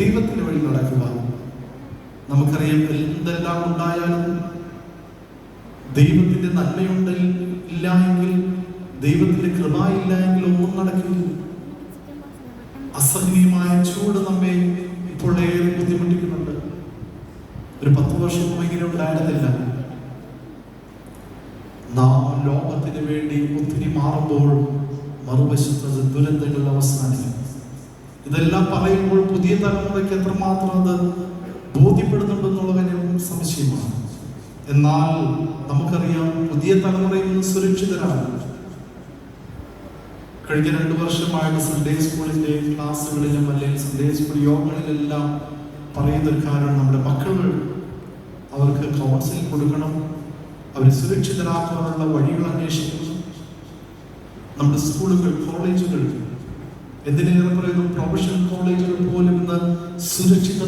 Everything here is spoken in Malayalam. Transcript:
ദൈവത്തിന്റെ വഴി നടക്കുക നമുക്കറിയാം എന്തെല്ലാം ഉണ്ടായാലും ദൈവത്തിന്റെ നന്മയുണ്ട് ഇല്ല എങ്കിൽ ദൈവത്തിന്റെ കൃപ ഇല്ല എങ്കിൽ ഒന്നും നടക്കില്ല. അസഹനീയമായ ചൂട് നമ്മെ ഇപ്പോൾ ഏറെ ബുദ്ധിമുട്ടിക്കുന്നുണ്ട്. ഒരു പത്ത് വർഷം ഇങ്ങനെ ഉണ്ടായിരുന്നില്ല. നാം ലോകത്തിന് വേണ്ടി ഒത്തിരി മാറുമ്പോൾ മറുവശത്ത് ദുരന്തങ്ങൾ അവസാനിക്കും ഇതെല്ലാം പറയുമ്പോൾ പുതിയ തലമുറയ്ക്ക് എത്രമാത്രം അത് ബോധ്യപ്പെടുന്നുണ്ടെന്നുള്ള കാര്യം സംശയമാണ്. എന്നാൽ നമുക്കറിയാം പുതിയ തലമുറയിൽ നിന്ന് സുരക്ഷിതരാണ്. കഴിഞ്ഞ രണ്ടു വർഷമായിട്ട് സൺഡേ സ്കൂളിന്റെ ക്ലാസ്സുകളിലും അല്ലെങ്കിൽ സൺഡേ സ്കൂൾ യോഗങ്ങളിലെല്ലാം പറയുന്ന ഒരു കാരണം നമ്മുടെ മക്കൾ അവർക്ക് കൗൺസിലിംഗ് കൊടുക്കണം അവരെ സുരക്ഷിതരാക്കാനുള്ള വഴികൾ അന്വേഷിക്കണം. നമ്മുടെ സ്കൂളുകൾ കോളേജുകൾ എന്തിനേറെ പറയുന്നു? പ്രൊഫഷണൽ കോളേജുകൾ പോലും ഇന്ന് സുരക്ഷിത